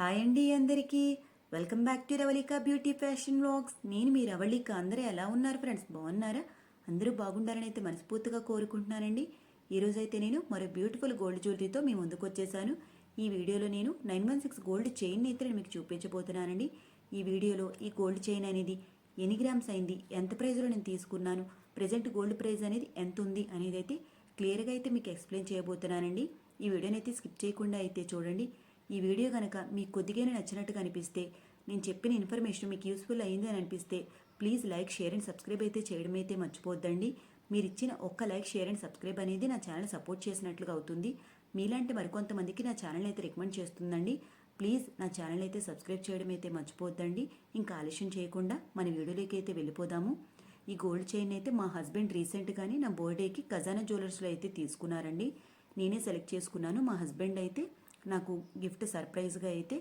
Hi అండి అందరికీ. Welcome back to Ravalika beauty fashion vlogs. నేను మీ రవళిక. అందరూ ఎలా ఉన్నారు ఫ్రెండ్స్? బాగున్నారా? అందరూ బాగుండాలని అయితే మనస్ఫూర్తిగా కోరుకుంటున్నానండి. ఈరోజు అయితే నేను మరో బ్యూటిఫుల్ గోల్డ్ జ్యువెలరీతో మీ ముందుకు వచ్చేసాను. ఈ వీడియోలో నేను nine one six gold chain అయితే నేను మీకు చూపించబోతున్నానండి. ఈ వీడియోలో ఈ గోల్డ్ చైన్ అనేది ఎన్ని గ్రామ్స్ అయింది? ఎంత ప్రైజ్లో నేను తీసుకున్నాను? ప్రజెంట్ గోల్డ్ ప్రైజ్ అనేది ఎంత ఉంది అనేది అయితే క్లియర్గా అయితే మీకు ఎక్స్ప్లెయిన్ చేయబోతున్నానండి. ఈ వీడియోని అయితే స్కిప్ చేయకుండా అయితే చూడండి. ఈ వీడియో కనుక మీకు కొద్దిగానే నచ్చినట్టుగా అనిపిస్తే నేను చెప్పిన ఇన్ఫర్మేషన్ మీకు యూస్ఫుల్ అయింది అని అనిపిస్తే please like share and subscribe అయితే చేయడం అయితే మర్చిపోద్దండి. మీరు ఇచ్చిన ఒక్క లైక్ షేర్ అండ్ సబ్స్క్రైబ్ అనేది నా ఛానల్ సపోర్ట్ చేసినట్లుగా అవుతుంది. మీలాంటి మరికొంతమందికి నా ఛానల్ అయితే రికమెండ్ చేస్తుందండి. ప్లీజ్ నా ఛానల్ అయితే సబ్స్క్రైబ్ చేయడం అయితే మర్చిపోద్దండి. ఇంకా ఆలస్యం చేయకుండా మన వీడియోలోకి అయితే వెళ్ళిపోదాము. ఈ గోల్డ్ చైన్ అయితే మా హస్బెండ్ రీసెంట్గానే నా బర్త్డేకి ఖజానా జ్యువెలర్స్లో అయితే తీసుకున్నారండి. నేనే సెలెక్ట్ చేసుకున్నాను. మా హస్బెండ్ అయితే నాకు గిఫ్ట్ సర్ప్రైజ్గా అయితే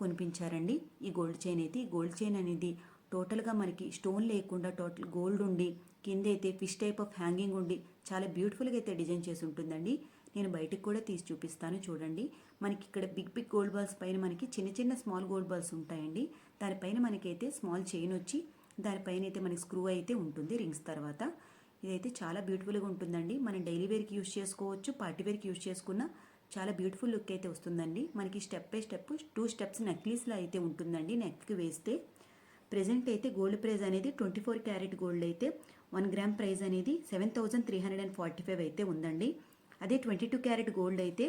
కొనిపించారండి. ఈ గోల్డ్ చైన్ అయితే. ఈ గోల్డ్ చైన్ అనేది టోటల్గా మనకి స్టోన్ లేకుండా టోటల్ గోల్డ్ ఉండి కింద అయితే ఫిష్ టైప్ ఆఫ్ హ్యాంగింగ్ ఉండి చాలా బ్యూటిఫుల్గా అయితే డిజైన్ చేసి ఉంటుందండి. నేను బయటకు కూడా తీసి చూపిస్తాను చూడండి. మనకి ఇక్కడ బిగ్ బిగ్ గోల్డ్ బాల్స్ పైన మనకి చిన్న చిన్న స్మాల్ గోల్డ్ బాల్స్ ఉంటాయండి. దానిపైన మనకైతే స్మాల్ చైన్ వచ్చి దానిపైన అయితే మనకి స్క్రూ అయితే ఉంటుంది రింగ్స్ తర్వాత. ఇదైతే చాలా బ్యూటిఫుల్గా ఉంటుందండి. మనం డైలీ వేర్కి యూస్ చేసుకోవచ్చు పార్టీ వేర్కి యూస్ చేసుకున్న చాలా బ్యూటిఫుల్ లుక్ అయితే వస్తుందండి. మనకి step by step two steps నెక్లెస్లో అయితే ఉంటుందండి. నెక్కి వేస్తే ప్రజెంట్ అయితే గోల్డ్ ప్రైస్ అనేది ట్వంటీ ఫోర్ క్యారెట్ గోల్డ్ అయితే వన్ గ్రామ్ ప్రైస్ అనేది seven thousand three hundred and forty five అయితే ఉందండి. అదే ట్వంటీ టూ క్యారెట్ గోల్డ్ అయితే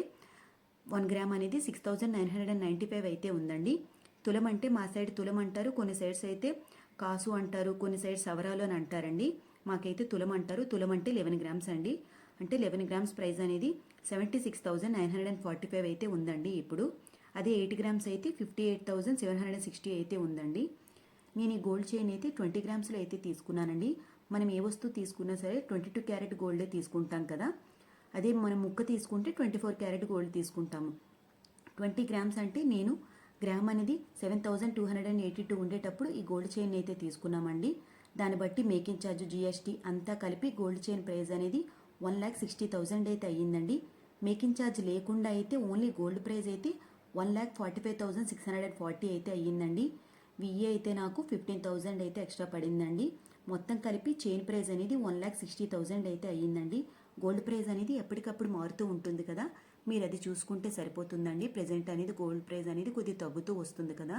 వన్ గ్రామ్ అనేది six thousand nine hundred and ninety five అయితే ఉందండి. తులం అంటే మా సైడ్ తులం అంటారు కొన్ని సైడ్స్ అయితే కాసు అంటారు కొన్ని సైడ్స్ సవరాలు అని అంటారండి. మాకైతే తులం అంటారు. తులం అంటే లెవెన్ గ్రామ్స్ అండి. అంటే లెవెన్ గ్రామ్స్ ప్రైస్ అనేది seventy six thousand nine hundred and forty five అయితే ఉందండి ఇప్పుడు. అదే ఎయిట్ గ్రామ్స్ అయితే fifty eight thousand seven hundred and sixty అయితే ఉందండి. నేను ఈ గోల్డ్ చైన్ అయితే ట్వంటీ గ్రామ్స్లో అయితే తీసుకున్నానండి. మనం ఏ వస్తువు తీసుకున్నా సరే ట్వంటీ టూ క్యారెట్ గోల్డే తీసుకుంటాం కదా. అదే మనం ముక్క తీసుకుంటే ట్వంటీ ఫోర్ క్యారెట్ గోల్డ్ తీసుకుంటాము. ట్వంటీ గ్రామ్స్ అంటే నేను గ్రామ్ అనేది seven thousand two hundred and eighty two ఉండేటప్పుడు ఈ గోల్డ్ చైన్ అయితే తీసుకున్నామండి. దాన్ని బట్టి మేకింగ్ ఛార్జ్ జిఎస్టీ అంతా కలిపి గోల్డ్ చైన్ ప్రైస్ అనేది వన్ ల్యాక్ సిక్స్టీ థౌజండ్ అయితే అయ్యిందండి. మేకింగ్ ఛార్జ్ లేకుండా అయితే ఓన్లీ గోల్డ్ ప్రైజ్ అయితే one lakh forty five thousand six hundred and forty అయితే అయ్యిందండి. విఏ అయితే నాకు ఫిఫ్టీన్ థౌజండ్ అయితే ఎక్స్ట్రా పడిందండి. మొత్తం కలిపి చైన్ ప్రైజ్ అనేది వన్ ల్యాక్ సిక్స్టీ థౌజండ్ అయితే అయ్యిందండి. గోల్డ్ ప్రైజ్ అనేది ఎప్పటికప్పుడు మారుతూ ఉంటుంది కదా. మీరు అది చూసుకుంటే సరిపోతుందండి. ప్రజెంట్ అనేది గోల్డ్ ప్రైజ్ అనేది కొద్దిగా తగ్గుతూ వస్తుంది కదా.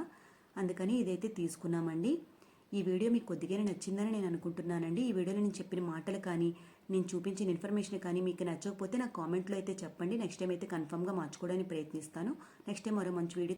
అందుకని ఇదైతే తీసుకున్నామండి. ఈ వీడియో మీకు కొద్దిగానే నచ్చిందని నేను అనుకుంటున్నానండి. ఈ వీడియోలో నేను చెప్పిన మాటలు కానీ నేను చూపించిన ఇన్ఫర్మేషన్ కానీ మీకు నచ్చకపోతే నా కామెంట్లో అయితే చెప్పండి. నెక్స్ట్ టైం అయితే కన్ఫర్మ్గా మార్చుకోవడానికి ప్రయత్నిస్తాను. నెక్స్ట్ టైం మరో మంచి వీడియో